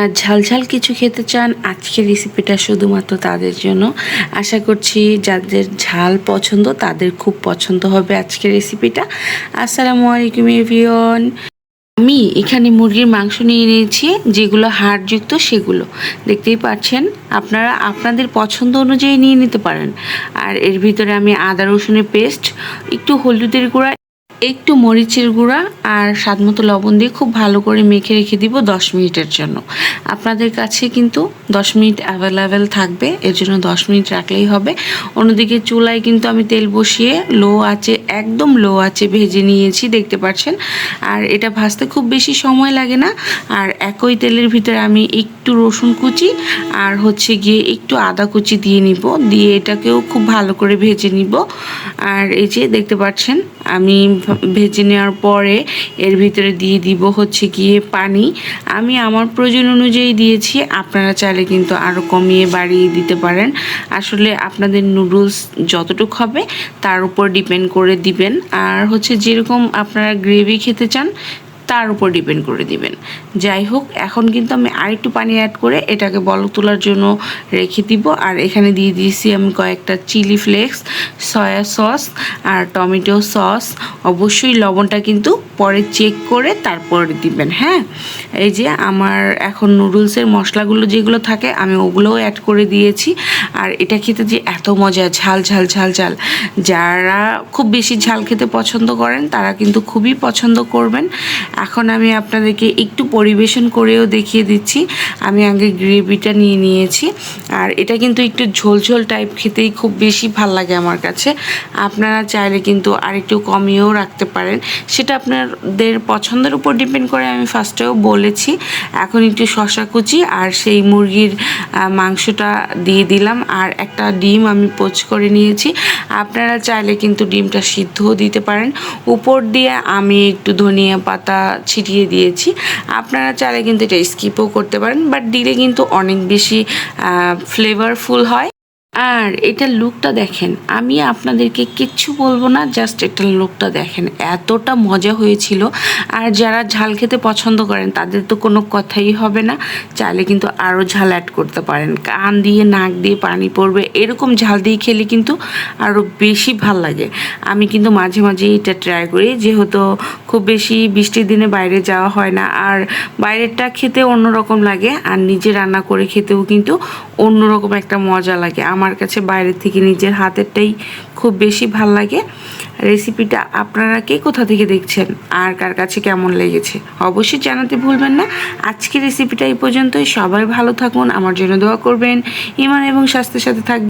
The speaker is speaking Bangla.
যারা ঝালঝাল কিছু খেতে চান, আজকের রেসিপিটা শুধুমাত্র তাদের জন্য। আশা করছি যাদের ঝাল পছন্দ, তাদের খুব পছন্দ হবে আজকের রেসিপিটা আসসালামু আলাইকুম এভিয়ন আমি এখানে মুরগির মাংস নিয়ে নিয়েছি, যেগুলো হাড়যুক্ত সেগুলো। দেখতেই পাচ্ছেন, আপনারা আপনাদের পছন্দ অনুযায়ী নিয়ে নিতে পারেন। আর এর ভিতরে আমি আদা রসুনের পেস্ট একটু হলুদের গুঁড়া একটু মরিচের গুঁড়া আর স্বাদমতো লবণ দিয়ে খুব ভালো করে মেখে রেখে দিব দশ মিনিটের জন্য। আপনাদের কাছে কিন্তু দশ মিনিট অ্যাভেলেবেল থাকবে, এর জন্য দশ মিনিট রাখলেই হবে। অন্যদিকে চুলায় কিন্তু আমি তেল বসিয়ে লো আছে একদম লো আছে ভেজে নিয়েছি, দেখতে পাচ্ছেন। আর এটা ভাজতে খুব বেশি সময় লাগে না। আর একই তেলের ভিতরে আমি একটু রসুন কুচি আর হচ্ছে গিয়ে একটু আদা কুচি দিয়ে নিব। দিয়ে এটাকেও খুব ভালো করে ভেজে নিব। আর এই যে দেখতে পাচ্ছেন, আমি ভেজে নেওয়ার পরে এর ভিতরে দিয়ে দিব হচ্ছে গিয়ে পানি। আমি আমার প্রয়োজন অনুযায়ী দিয়েছি, আপনারা চাইলে কিন্তু আরও কমিয়ে বাড়িয়ে দিতে পারেন। আসলে আপনাদের নুডলস যতটুকু হবে তার উপর ডিপেন্ড করে দিবেন। আর হচ্ছে যেরকম আপনারা গ্রেভি খেতে চান তার উপর ডিপেন্ড করে দিবেন। যাই হোক, এখন কিন্তু আমি আরেকটু পানি অ্যাড করে এটাকে বল তোলার জন্য রেখে দিব। আর এখানে দিয়ে দিয়েছি আমি কয়েকটা চিলি ফ্লেক্স সয়া সস আর টমেটো সস অবশ্যই লবণটা কিন্তু পরে চেক করে তারপর দিবেন হ্যাঁ? এই যে আমার এখন নুডলসের মশলাগুলো যেগুলো থাকে, আমি ওগুলোও অ্যাড করে দিয়েছি। আর এটা খেতে যে এত মজা, ঝাল ঝাল ঝাল ঝাল। যারা খুব বেশি ঝাল খেতে পছন্দ করেন, তারা কিন্তু খুবই পছন্দ করবেন। এখন আমি আপনাদেরকে একটু পরিবেশন করেও দেখিয়ে দিচ্ছি। আমি আগে গ্রেভিটা নিয়ে নিয়েছি। আর এটা কিন্তু একটু ঝোলঝোল টাইপ খেতেই খুব বেশি ভালো লাগে আমার কাছে। আপনারা চাইলে কিন্তু আরেকটু কমিয়েও রাখতে পারেন। সেটা আপনাদের পছন্দের উপর ডিপেন্ড করে আমি ফার্স্টেও বলেছি। এখন একটু শশা কুচি আর সেই মুরগির মাংসটা দিয়ে দিলাম। আর একটা ডিম আমি পোচ করে নিয়েছি। আপনারা চাইলে কিন্তু ডিমটা সিদ্ধও দিতে পারেন। উপর দিয়ে আমি একটু ধনিয়া পাতা ছিটিয়ে দিয়েছি। আপনারা চাইলে কিন্তু এটা স্কিপও করতে পারেন বাট দিলে কিন্তু অনেক বেশি ফ্লেভারফুল হয়। আর এটা লুকটা দেখেন, আমি আপনাদেরকে কিচ্ছু বলব না জাস্ট এটার লুকটা দেখেন, এতটা মজা হয়েছিল। আর যারা ঝাল খেতে পছন্দ করেন, তাদের তো কোনো কথাই হবে না, চাইলে কিন্তু আরও ঝাল অ্যাড করতে পারেন। কান দিয়ে, নাক দিয়ে পানি পড়বে, এরকম ঝাল দিয়ে খেলে কিন্তু আরও বেশি ভালো লাগে। আমি কিন্তু মাঝে মাঝে এটা ট্রাই করি, যেহেতু খুব বেশি বৃষ্টির দিনে বাইরে যাওয়া হয় না, আর বাইরেরটা খেতে অন্যরকম লাগে, আর নিজে রান্না করে খেতেও কিন্তু অন্যরকম একটা মজা লাগে। আমার কাছে বাইরে থেকে নিজের হাতেরটাই খুব বেশি ভালো লাগে। রেসিপিটা আপনারা কে কোথা থেকে দেখছেন? আর কার কাছে কেমন লেগেছে? অবশ্যই জানাতে ভুলবেন না। আজকে রেসিপিটা এই পর্যন্তই। সবাই ভালো থাকুন। আমার জন্য দোয়া করবেন। ইমান এবং স্বাস্থ্যের সাথে থাকবেন।